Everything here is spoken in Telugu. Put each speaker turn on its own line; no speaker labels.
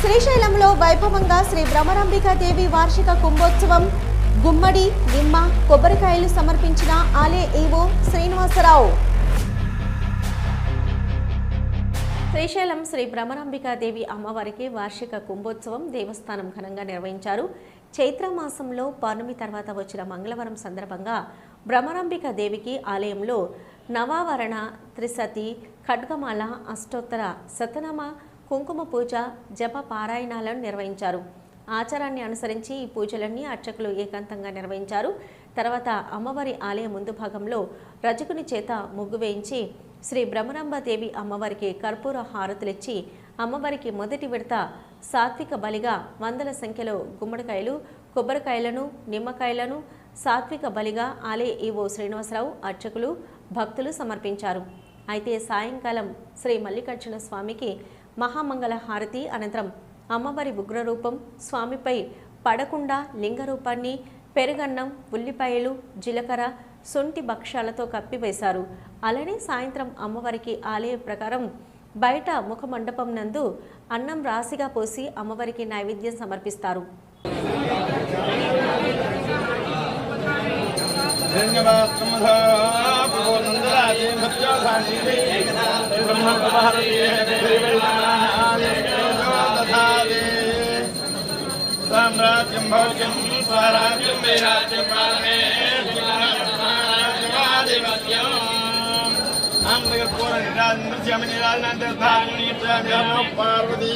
శ్రీశైలంలో వైభవంగా శ్రీ భ్రమరాంబికా దేవి వార్షిక కుంభోత్సవం. గుమ్మడి నిమ్మ కొబ్బరికాయలు సమర్పించిన ఆలయ ఈవో శ్రీనివాసరావు. శ్రీశైలం శ్రీ భ్రమరాంబికాదేవి అమ్మవారికి వార్షిక కుంభోత్సవం దేవస్థానం ఘనంగా నిర్వహించారు. చైత్ర మాసంలో పౌర్ణమి తర్వాత వచ్చిన మంగళవారం సందర్భంగా భ్రమరాంబిక దేవికి ఆలయంలో నవావరణ త్రిసతి ఖడ్గమాల అష్టోత్తర శతనమ కుంకుమ పూజ జప పారాయణాలను నిర్వహించారు. ఆచారాన్ని అనుసరించి ఈ పూజలన్నీ అర్చకులు ఏకాంతంగా నిర్వహించారు. తర్వాత అమ్మవారి ఆలయం ముందు భాగంలో రజకుని చేత ముగ్గు వేయించి శ్రీ బ్రహ్మరాంబదేవి అమ్మవారికి కర్పూర హారతులిచ్చి అమ్మవారికి మొదటి విడత సాత్విక బలిగా వందల సంఖ్యలో గుమ్మడికాయలు కొబ్బరికాయలను నిమ్మకాయలను సాత్విక బలిగా ఆలయ ఈవో శ్రీనివాసరావు అర్చకులు భక్తులు సమర్పించారు. అయితే సాయంకాలం శ్రీ మల్లికార్జున స్వామికి మహామంగళ హారతి అనంతరం అమ్మవారి ఉగ్రరూపం స్వామిపై పడకుండా లింగ రూపాన్ని పెరుగన్నం ఉల్లిపాయలు జీలకర్ర సొంటి భక్ష్యాలతో కప్పివేశారు. అలానే సాయంత్రం అమ్మవారికి ఆలయ ప్రకారం బయట ముఖ మండపం నందు అన్నం రాశిగా పోసి అమ్మవారికి నైవేద్యం సమర్పిస్తారు.
సామ్రాజ్యం భౌత్యం స్వరాజ్యం వైరాజ్యం పాలనే రాజ్యమాధిపత్యం పార్వతీ